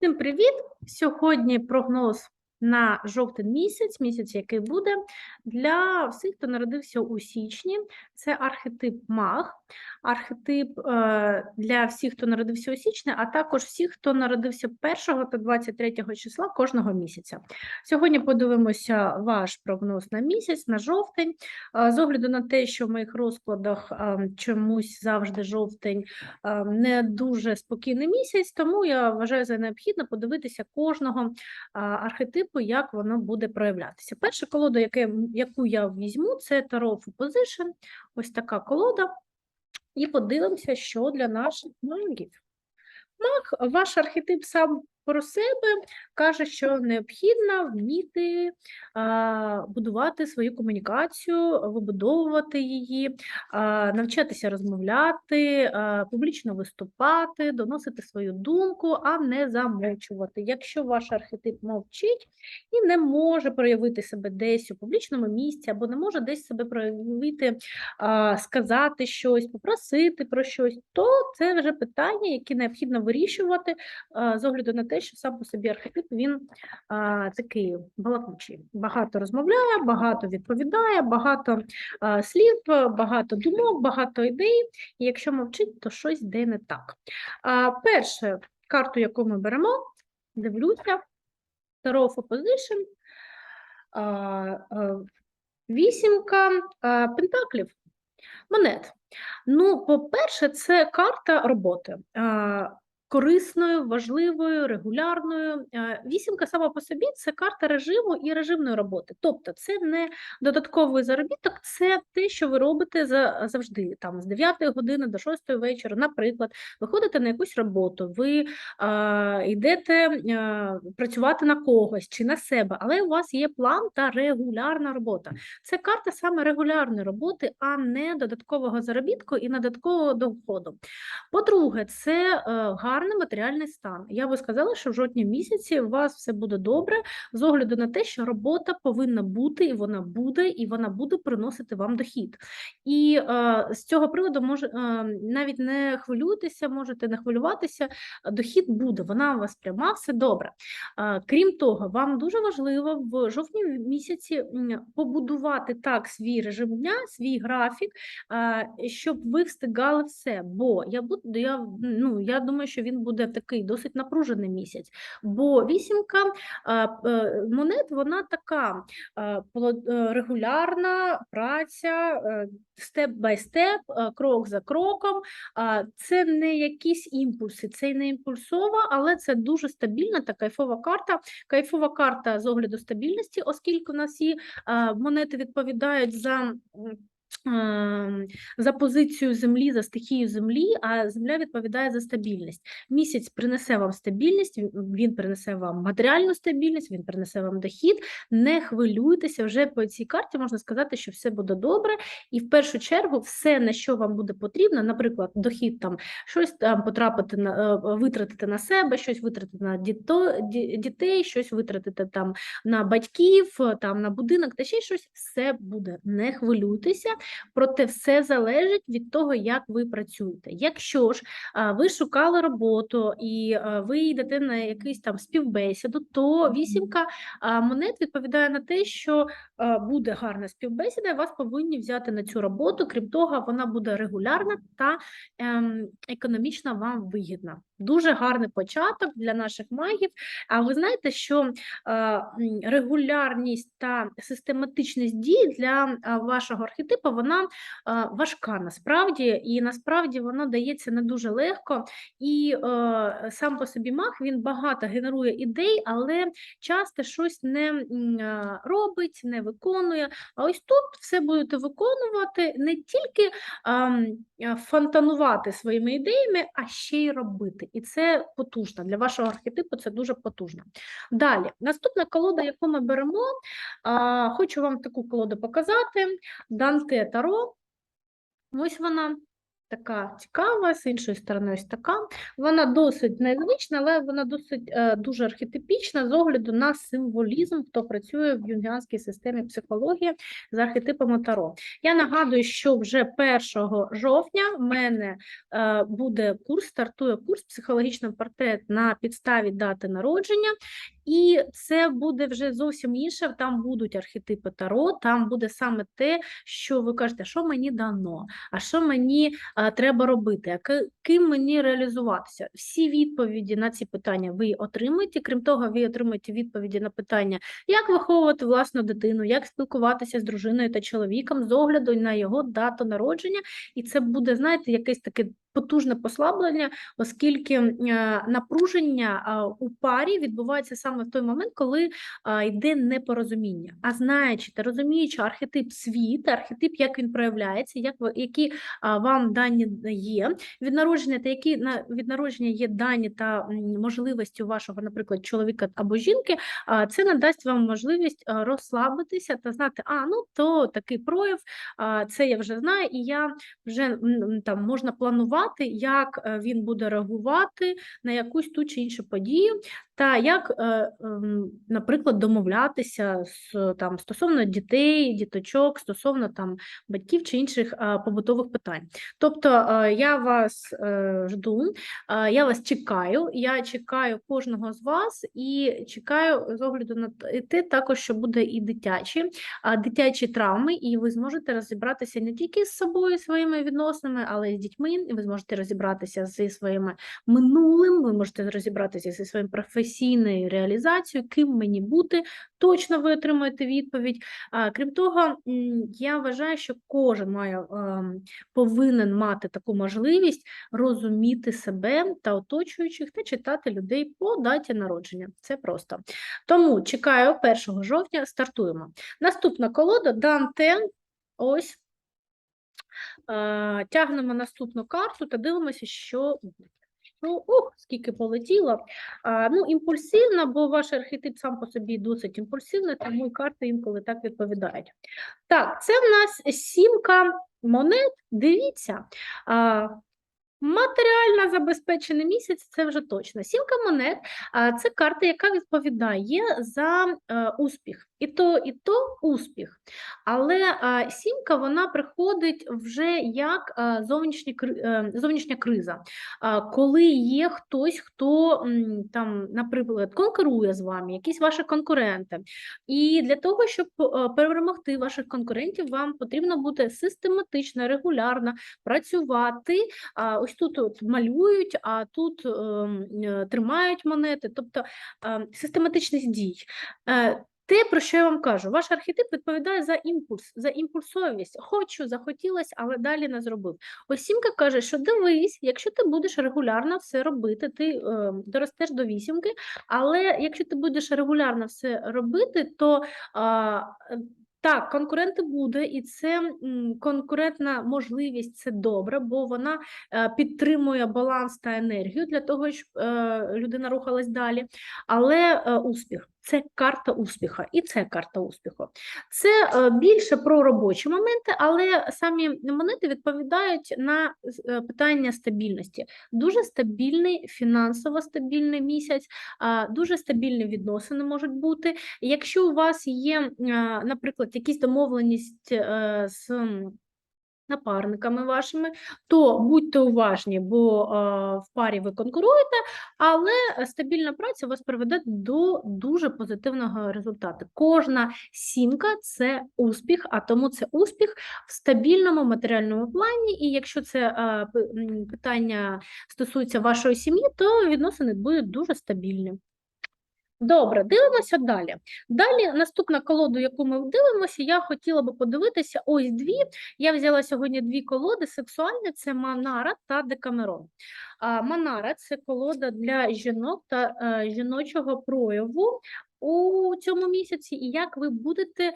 Всім привіт! Сьогодні прогноз на жовтень місяць, місяць, який буде для всіх, хто народився у січні. Це архетип маг, архетип е, для всіх, хто народився у січні, а також всіх, хто народився 1 та 23 числа кожного місяця. Сьогодні подивимося ваш прогноз на місяць, на жовтень. Е, З огляду на те, що в моїх розкладах е, чомусь завжди жовтень не дуже спокійний місяць, тому я вважаю за необхідно подивитися кожного а, архетипу, як воно буде проявлятися. Перша колода, яку я візьму, це Tarot Position. Ось така колода. І подивимося, що для наших магів. Маг, ваш архетип сам про себе каже, що необхідно вміти а, будувати свою комунікацію, вибудовувати її, а, навчатися розмовляти, а, публічно виступати, доносити свою думку, а не замовчувати. Якщо ваш архетип мовчить і не може проявити себе десь у публічному місці, або не може десь себе проявити, а, сказати щось, попросити про щось, то це вже питання, які необхідно вирішувати а, з огляду на те, що сам по собі архетип він а, такий балакучий. Багато розмовляє, багато відповідає, багато а, слів, багато думок, багато ідей. І якщо мовчить, то щось йде не так. А, перше, карту, яку ми беремо, дивлюся, а, а, вісімка а, пентаклів, монет. Ну, по-перше, це карта роботи. Корисною, важливою, регулярною. Е, Вісімка сама по собі це карта режиму і режимної роботи. Тобто, це не додатковий заробіток, це те, що ви робите за, завжди, там з 9 години до 6 вечора. Наприклад, ви ходите на якусь роботу, ви а, йдете а, працювати на когось чи на себе, але у вас є план та регулярна робота. Це карта саме регулярної роботи, а не додаткового заробітку і додаткового доходу. По-друге, це е, гарний матеріальний стан. Я би сказала, що в жовтні місяці у вас все буде добре з огляду на те, що робота повинна бути, і вона буде, і вона буде приносити вам дохід. І е, з цього приводу може е, навіть не хвилюйтеся, можете не хвилюватися. Дохід буде, вона у вас пряма, все добре. Е, крім того, вам дуже важливо в жовтні місяці побудувати так свій режим дня, свій графік, е, щоб ви встигали все. Бо я буду, я, ну, я думаю, що він буде такий досить напружений місяць. Бо вісімка е, монет, вона така е, е, регулярна праця, степ бай степ, крок за кроком. Це не якісь імпульси, це не імпульсова, але це дуже стабільна та кайфова карта. Кайфова карта з огляду стабільності, оскільки у нас е, монети відповідають за. Ем, За позицію землі, за стихію землі, а земля відповідає за стабільність. Місяць принесе вам стабільність, він- принесе вам матеріальну стабільність, він принесе вам дохід. Не хвилюйтеся, вже по цій карті можна сказати, що все буде добре. І в першу чергу все, на що вам буде потрібно, наприклад, дохід там щось там потрапити на е, витратити на себе, щось витратити на діто, ді- дітей, щось витратити там на батьків, там на будинок та ще щось, все буде. Не хвилюйтеся, проте все залежить від того, як ви працюєте. Якщо ж ви шукали роботу і ви йдете на якийсь там співбесіду, то вісімка монет відповідає на те, що буде гарна співбесіда, і вас повинні взяти на цю роботу. Крім того, вона буде регулярна та ем, економічно вам вигідна. Дуже гарний початок для наших магів. А ви знаєте, що е, регулярність та систематичність дій для вашого архетипу вона важка насправді, і насправді воно дається не дуже легко. І е, сам по собі маг він багато генерує ідей, але часто щось не робить, не виконує. А ось тут все будете виконувати не тільки фонтанувати своїми ідеями, а ще й робити. І це потужно. Для вашого архетипу це дуже потужно. Далі, наступна колода, яку ми беремо, а, хочу вам таку колоду показати. Данте Таро. Ось вона. Така цікава, з іншої сторони, ось така. Вона досить незвична, але вона досить е, дуже архетипічна з огляду на символізм, хто працює в юнгіанській системі психології з архетипами Таро. Я нагадую, що вже 1 жовтня в мене е, буде курс, стартує курс психологічний портрет на підставі дати народження. І це буде вже зовсім інше. Там будуть архетипи Таро, там буде саме те, що ви кажете, що мені дано, а що мені а, треба робити, а ким мені реалізуватися. Всі відповіді на ці питання ви отримаєте. Крім того, ви отримаєте відповіді на питання, як виховувати власну дитину, як спілкуватися з дружиною та чоловіком з огляду на його дату народження. І це буде, знаєте, якесь таке потужне послаблення, оскільки е, напруження у парі відбувається саме в той момент, коли йде непорозуміння. А знаючи та розуміючи архетип світ, архетип, як він проявляється, як які вам дані є від народження, та які на від народження є дані та можливості вашого, наприклад, чоловіка або жінки, це надасть вам можливість розслабитися та знати, а ну то такий прояв, це я вже знаю, і я вже там можна планувати, як е, він буде реагувати на якусь ту чи іншу подію, та як, е, ем, наприклад, домовлятися з там стосовно дітей, діточок, стосовно там батьків чи інших е, побутових питань. Тобто е, я вас жду, я вас чекаю, я чекаю кожного з вас і чекаю з огляду на те також, що буде і дитячі, дитячі травми, і ви зможете розібратися не тільки з собою, своїми відносинами, але й з дітьми, ви зможете розібратися зі своїми минулим, ви можете розібратися зі своїм професійною реалізацією, ким мені бути, точно ви отримаєте відповідь. Крім того, я вважаю, що кожен має ем, повинен мати таку можливість розуміти себе та оточуючих та читати людей по даті народження. Це просто. Тому чекаю 1 жовтня, стартуємо. Наступна колода Данте. Ось. Тягнемо наступну карту та дивимося, що. Ну, ох, скільки полетіло. А, ну, імпульсивна, бо ваш архетип сам по собі досить імпульсивний, тому і карти інколи так відповідають. Так, це в нас сімка монет. Дивіться. А, Матеріально забезпечений місяць це вже точно. Сімка монет це карта, яка відповідає за е, успіх. І то, і то успіх. Але а, сімка вона приходить вже як а, зовнішня, кри- е, зовнішня криза, а, коли є хтось, хто там, наприклад, конкурує з вами, якісь ваші конкуренти. І для того, щоб е, перемогти ваших конкурентів, вам потрібно буде систематично, регулярно працювати. А, ось тут от малюють, а тут ем, е, тримають монети, тобто е, систематичність дій. Те, про що я вам кажу, ваш архетип відповідає за імпульс, за імпульсовість. Хочу, захотілося, але далі не зробив. Ось сімка каже, що дивись, якщо ти будеш регулярно все робити, ти е, доростеш до вісімки, але якщо ти будеш регулярно все робити, то е, так, конкуренти буде, і це конкурентна можливість це добре, бо вона е, підтримує баланс та енергію для того, щоб е, людина рухалась далі. Але е, успіх це карта успіху, і це карта успіху. Це е, більше про робочі моменти, але самі монети відповідають на е, питання стабільності. Дуже стабільний, фінансово стабільний місяць, дуже стабільні відносини можуть бути. Якщо у вас є, е, наприклад, якісь домовленість з напарниками вашими, то будьте уважні, бо в парі ви конкуруєте, але стабільна праця вас приведе до дуже позитивного результату. Кожна сімка це успіх, а тому це успіх в стабільному матеріальному плані. І якщо це питання стосується вашої сім'ї, то відносини будуть дуже стабільні. Добре, дивимося далі. Далі наступна колоду, яку ми дивимося, я хотіла би подивитися ось дві. Я взяла сьогодні дві колоди сексуальні: це Манара та Декамерон. А Манара це колода для жінок та е, жіночого прояву. У цьому місяці, і як ви будете,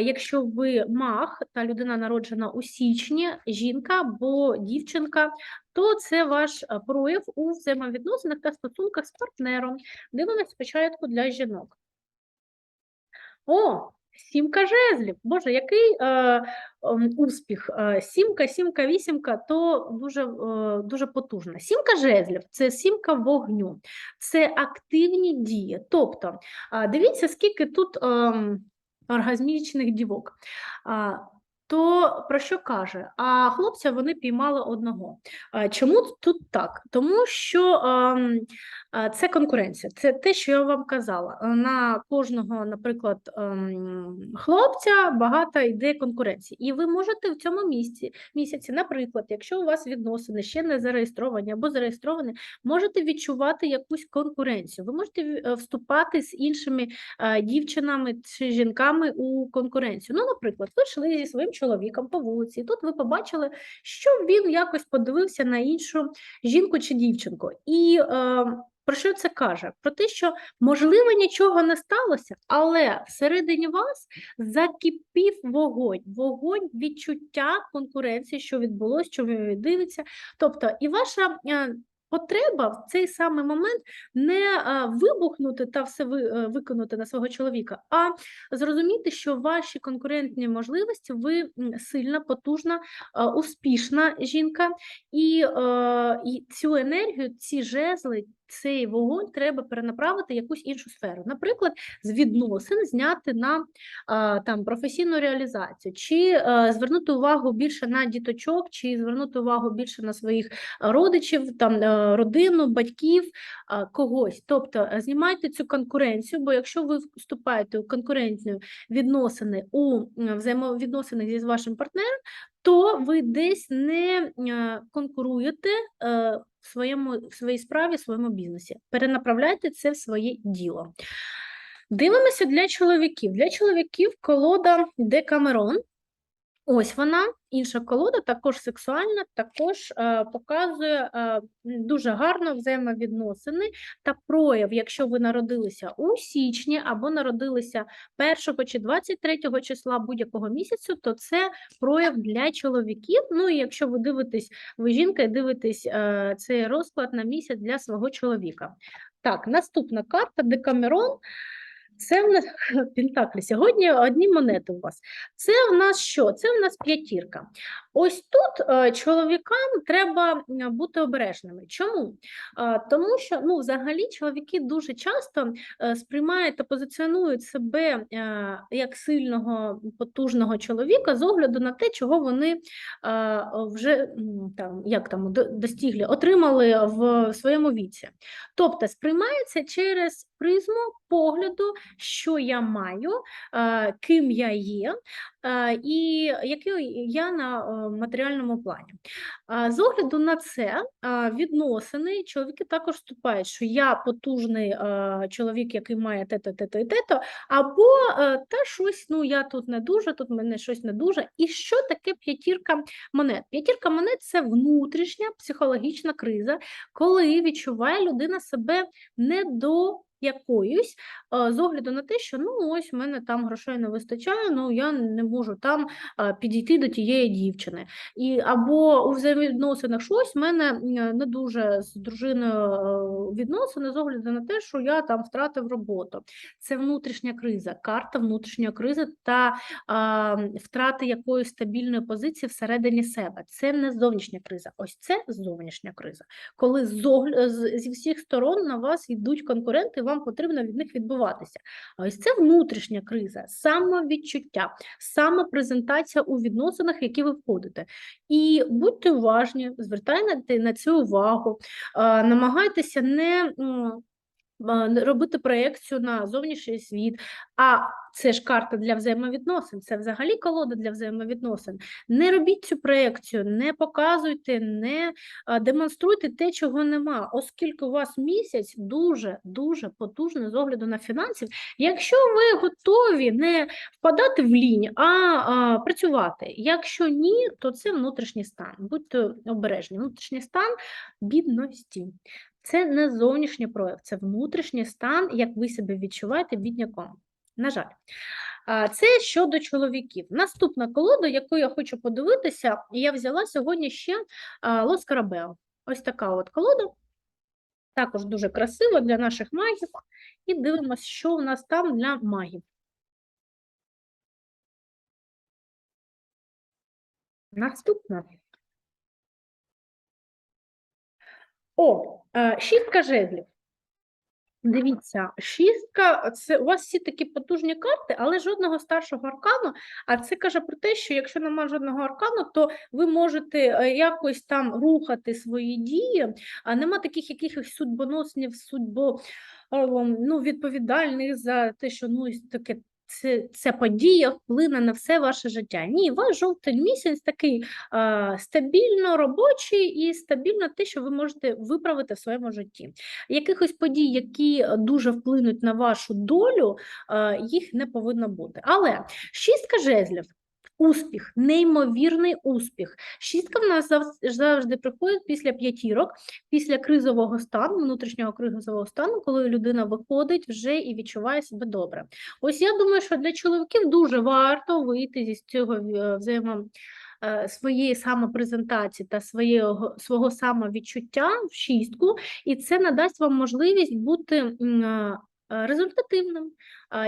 якщо ви маг та людина народжена у січні, жінка або дівчинка, то це ваш прояв у взаємовідносинах та стосунках з партнером. Дивимося спочатку для жінок. О, Сімка жезлів. Боже, який е, ем, успіх. Е, Сімка, сімка, вісімка то дуже, е, дуже потужна. Сімка жезлів це сімка вогню, це активні дії. Тобто, е, дивіться, скільки тут Е, оргазмічних дівок. То про що каже? А хлопця вони піймали одного. Чому тут так? Тому що ем, це конкуренція. Це те, що я вам казала. На кожного, наприклад, ем, хлопця багато йде конкуренції. І ви можете в цьому місці місяці, наприклад, якщо у вас відносини ще не зареєстровані або зареєстровані, можете відчувати якусь конкуренцію. Ви можете е, вступати з іншими е, дівчинами чи жінками у конкуренцію. Ну, наприклад, ви йшли зі своїм чоловіком по вулиці, і тут ви побачили, що він якось подивився на іншу жінку чи дівчинку. І е, про що це каже? Про те, що можливо нічого не сталося, але всередині вас закипів вогонь, вогонь відчуття конкуренції, що відбулося, що ви дивиться. Тобто, і ваша е, потреба в цей самий момент не е, вибухнути та все е, виконати на свого чоловіка, а зрозуміти, що ваші конкурентні можливості, ви сильна, потужна, е, успішна жінка, і, і цю енергію, ці жезли. Цей вогонь треба перенаправити в якусь іншу сферу. Наприклад, з відносин зняти на там професійну реалізацію, чи е, звернути увагу більше на діточок, чи звернути увагу більше на своїх родичів, там е, родину, батьків, когось. Тобто е, знімайте цю конкуренцію, бо якщо ви вступаєте у конкурентні відносини у м, взаємовідносинах зі вашим партнером, то ви десь не конкуруєте в своєму в своїй справі, в своєму бізнесі. Перенаправляйте це в своє діло. Дивимося для чоловіків. Для чоловіків колода Декамерон. Ось вона, інша колода, також сексуальна, також е, показує е, дуже гарно взаємовідносини та прояв, якщо ви народилися у січні або народилися 1 чи 23 числа будь-якого місяцю, то це прояв для чоловіків. Ну і якщо ви дивитесь, ви жінка і дивитесь е, цей розклад на місяць для свого чоловіка. Так, наступна карта Декамерон. Це в нас Пентаклі. Сьогодні одні монети у вас. Це в нас що? Це в нас п'ятірка. Ось тут е, чоловікам треба бути обережними. Чому? Е, Тому що ну, взагалі чоловіки дуже часто е, сприймають та позиціонують себе як сильного, потужного чоловіка з огляду на те, чого вони вже там, як там, достигли, отримали в своєму віці. Тобто сприймається через призму погляду, що я маю, ким я є, і який я на матеріальному плані. З огляду на це відносини чоловіки також вступають, що я потужний чоловік, який має те-то, те-то і те-то, або е, та щось, ну я тут не дуже, тут мене щось не дуже. І що таке п'ятірка монет? П'ятірка монет це внутрішня психологічна криза, коли відчуває людина себе не до якоюсь е, з огляду на те, що ну ось в мене там грошей не вистачає, ну я не можу там е, підійти до тієї дівчини. І або у взаємовідносинах щось в мене не дуже з дружиною е, відносини з огляду на те, що я там втратив роботу. Це внутрішня криза, карта внутрішньої кризи та а, втрати якоїсь стабільної позиції всередині себе. Це не зовнішня криза, ось це зовнішня криза. Коли з- зі всіх сторон на вас йдуть конкуренти, вам потрібно від них відбуватися. А ось це внутрішня криза, самовідчуття, самопрезентація у відносинах, в які ви входите. І будьте уважні, звертайте на це увагу, намагайтеся не. Робити проєкцію на зовнішній світ, а це ж карта для взаємовідносин, це взагалі колода для взаємовідносин. Не робіть цю проєкцію, не показуйте, не демонструйте те, чого нема, оскільки у вас місяць дуже дуже потужний з огляду на фінансів. Якщо ви готові не впадати в лінь, а, а працювати. Якщо ні, то це внутрішній стан. Будьте обережні. Внутрішній стан бідності. Це не зовнішній прояв, це внутрішній стан, як ви себе відчуваєте бідняком. На жаль, це щодо чоловіків. Наступна колода, яку я хочу подивитися, я взяла сьогодні ще Лос Карабео. Ось така от колода. Також дуже красива для наших магів. І дивимося, що у нас там для магів. Наступна. О, е, шістка жезлів. Дивіться, шістка це у вас всі такі потужні карти, але жодного старшого аркану. А це каже про те, що якщо немає жодного аркану, то ви можете е, якось там рухати свої дії, а нема таких якихось судьбоносних, судьбо е, ну, відповідальних за те, що ну таке. Це, ця подія вплине на все ваше життя. Ні, ваш жовтень місяць такий е, стабільно робочий і стабільно те, що ви можете виправити в своєму житті. Якихось подій, які дуже вплинуть на вашу долю, е, їх не повинно бути. Але шістка жезлів. Успіх, неймовірний успіх. Шістка в нас завжди приходить після п'ятірок, після кризового стану, внутрішнього кризового стану, коли людина виходить вже і відчуває себе добре. Ось я думаю, що для чоловіків дуже варто вийти зі цього е, взаємо е, своєї самопрезентації та своєго, свого самовідчуття в шістку, і це надасть вам можливість бути е, результативним,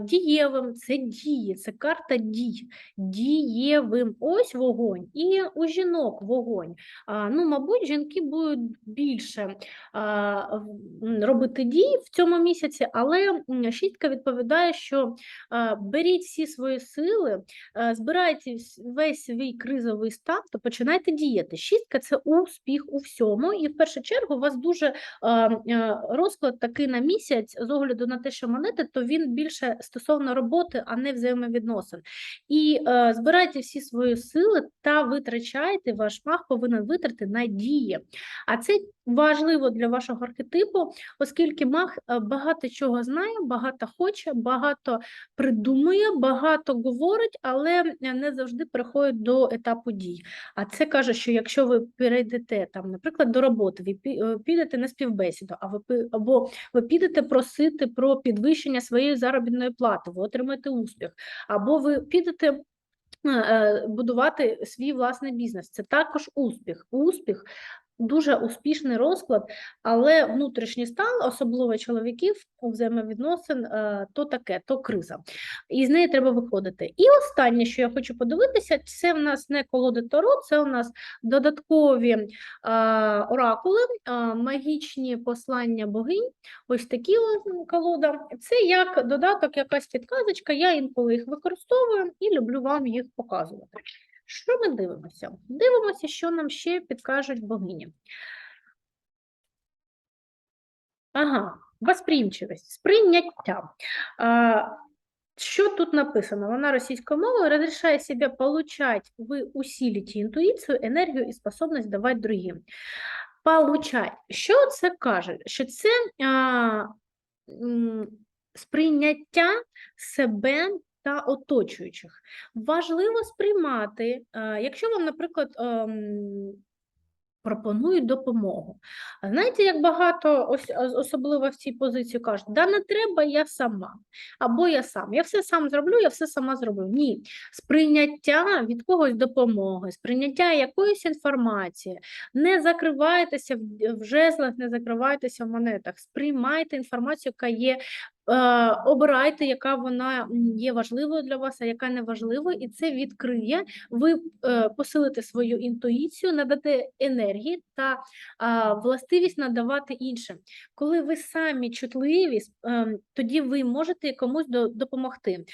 дієвим. Це дії, це карта дій, дієвим. Ось вогонь. І у жінок вогонь. Ну, мабуть, жінки будуть більше робити дій в цьому місяці, але шістка відповідає, що беріть всі свої сили, збирайте весь свій кризовий стан, то починайте діяти. Шістка це успіх у всьому, і в першу чергу у вас дуже розклад такий на місяць з огляду на те, що монети, то він більше стосовно роботи, а не взаємовідносин. І е, збирайте всі свої сили та витрачайте, ваш маг повинен витрати на дії. А це важливо для вашого архетипу, оскільки маг е, багато чого знає, багато хоче, багато придумує, багато говорить, але не завжди приходить до етапу дій. А це каже, що якщо ви перейдете там, наприклад, до роботи, ви е, підете на співбесіду, або ви підете просити про підвищення своєї заробітної плати, ви отримаєте успіх, або ви підете. е, е, Будувати свій власний бізнес це також успіх. Успіх дуже успішний розклад, але внутрішній стан, особливо чоловіків у взаємовідносин, е, то таке, то криза. І з неї треба виходити. І останнє, що я хочу подивитися, це в нас не колоди Таро, це у нас додаткові е, оракули, е, магічні послання богинь. Ось такі колода. Це як додаток, якась підказочка. Я інколи їх використовую і люблю вам їх показувати. Що ми дивимося? Дивимося, що нам ще підкажуть богині. Ага, восприимчивість, сприйняття. Що тут написано? Вона російською мовою разрешая себе получать, вы усилите интуицию, энергию и способность давать другим. Получать. Що це каже? Що це а, сприйняття себе та оточуючих. Важливо сприймати, якщо вам, наприклад, ем, пропонують допомогу. Знаєте, як багато, особливо в цій позиції кажуть, да не треба, я сама, або я сам, я все сам зроблю, я все сама зроблю. Ні, сприйняття від когось допомоги, сприйняття якоїсь інформації, не закривайтеся в жезлах, не закривайтеся в монетах, сприймайте інформацію, яка є. Е, Обирайте, яка вона є важливою для вас, а яка не важливою, і це відкриє. Ви е, посилите свою інтуїцію, надате енергії та властивість надавати іншим. Коли ви самі чутливі, ем, тоді ви можете комусь допомогти.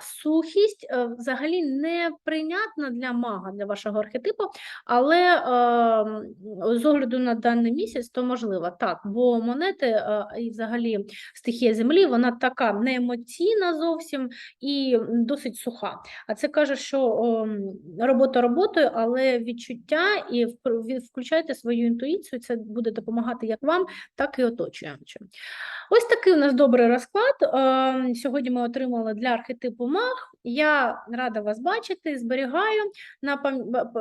Сухість е, взагалі не прийнятна для мага, для вашого архетипу, але з огляду на даний місяць, то можливо так, бо монети е, і взагалі стихія землі, вона така не емоційна зовсім і досить суха. А це каже, що робота роботою, але відчуття і включайте свою інтуїцію. Це буде допомагати як вам, так і оточуючим. Ось такий у нас добрий розклад. Ем, Сьогодні ми отримали для архетипу маг. Я рада вас бачити, зберігаю.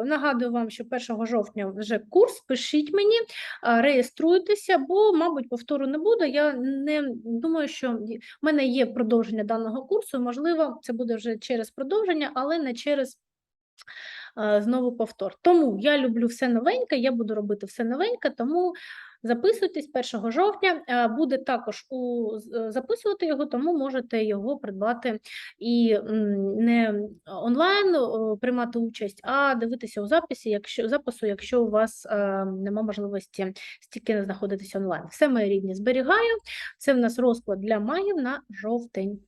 Нагадую вам, що 1 жовтня вже курс. Пишіть мені, реєструйтеся, бо, мабуть, повтору не буде. Я не думаю, що в мене є продовження даного курсу. Можливо, це буде вже через продовження, але не через знову повтор. Тому я люблю все новеньке, я буду робити все новеньке, тому Записуйтесь 1 жовтня. е, Буде також у записувати його, тому можете його придбати і не онлайн приймати участь, а дивитися у записі, якщо запису, якщо у вас е, нема можливості стільки не знаходитися онлайн. Все мої рідні зберігаю. Це в нас розклад для магів на жовтень.